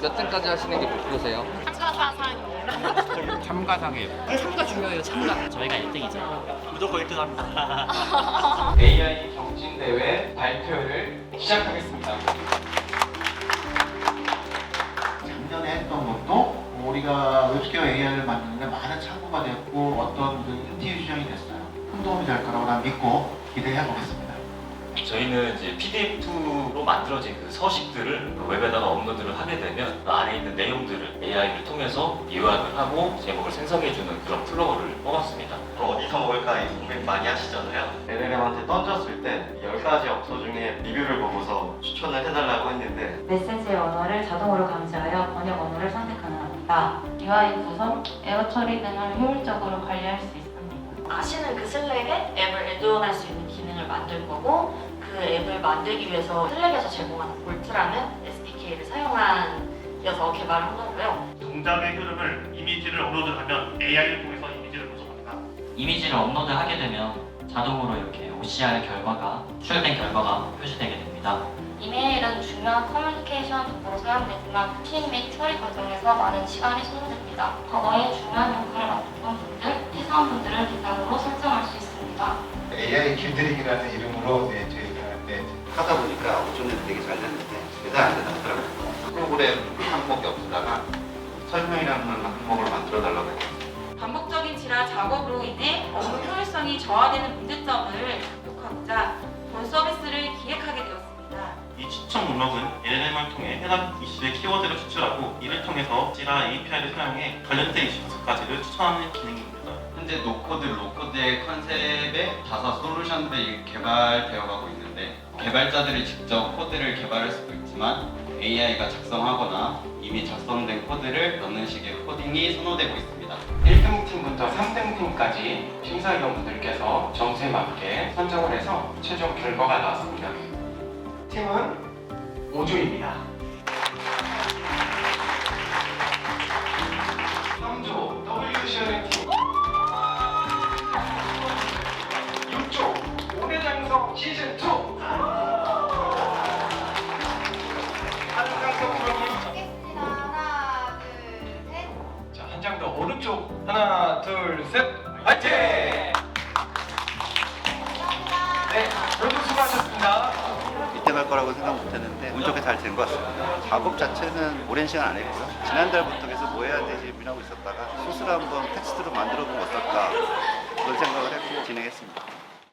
1등까지 하시는 게 목표세요? 참가상이에요. 참가 중요해요, 참가. 저희가 1등이죠. 무조건 1등 합니다. AI 경진대회 발표를 시작하겠습니다. 작년에 했던 것도 우리가 웹스퀘어 AI를 만드는데 많은 참고가 됐고 어떤 그 인티뷰션이 됐어요. 큰 도움이 될 거라고 난 믿고 기대해 보겠습니다. 저희는 이제 PDF2로 만들어진 그 서식들을 웹에다가 업로드를 하게 되면 그 안에 있는 내용들을 AI를 통해서 요약을 하고 제목을 생성해주는 그런 플로우를 뽑았습니다. 어디서 먹을까 이 고민 많이 하시잖아요. LLM한테 던졌을 때 10가지 업소 중에 리뷰를 보고서 추천을 해달라고 했는데 메시지의 언어를 자동으로 감지하여 번역 언어를 선택 가능합니다. UI 구성, 에어 처리 등을 효율적으로 관리할 수 있습니다. 아시는 그 슬랙에 앱을 애드온할 수 있는 기능을 만들 거고 그 앱을 만들기 위해서 슬랙에서 제공하는 볼트라는 SDK를 사용하여서 개발을 한 거고요. 동작의 흐름을 이미지를 업로드하면 AI를 통해서 이미지를 분석합니다. 이미지를 업로드하게 되면 자동으로 이렇게 OCR 결과가 출력된 결과가 표시되게 됩니다. 이메일은 중요한 커뮤니케이션 도구로 사용되지만 팀및 처리 과정에서 많은 시간이 소요됩니다. 과거에 중요한 역할을 맡았던 분들, 회사원분들을 대상으로 설정할 수 있습니다. AI 길들이기라는 이름으로 네, 네, 하다 보니까 어쩐지 되게 잘 됐는데 제대로 안 되더라고요. 프로그램 항목이 없다가 설명이라는 항목을 만들어 달라고 했어요. 반복적인 질화 작업으로 인해 업무 효율성이 저하되는 문제점을 극복하고자 본 서비스를 기획하게 되었습니다. 이 추천 목록은 LLM을 통해 해당 이슈의 키워드를 추출하고 이를 통해서 지라 API를 사용해 관련된 이슈 다섯 가지를 추천하는 기능입니다. 현재 노코드, 로코드의 컨셉에 다섯 솔루션들이 개발되어 가고 있는데 개발자들이 직접 코드를 개발할 수도 있지만 AI가 작성하거나 이미 작성된 코드를 넣는 식의 코딩이 선호되고 있습니다. 1등 팀부터 3등 팀까지 심사위원분들께서 점수에 맞게 선정을 해서 최종 결과가 나왔습니다. 팀은 5조입니다. 시즌 2 한상석 프로님 자, 한 장 더 오른쪽 하나, 둘, 셋, 화이팅! 네, 모두 수고하셨습니다. 이때 갈 거라고 생각 못 했는데 운 좋게 잘 된 것 같습니다. 작업 자체는 오랜 시간 안 했고요. 지난달부터 계속 뭐 해야 되지 고민하고 있었다가 스스로 한번 텍스트로 만들어 보면 어떨까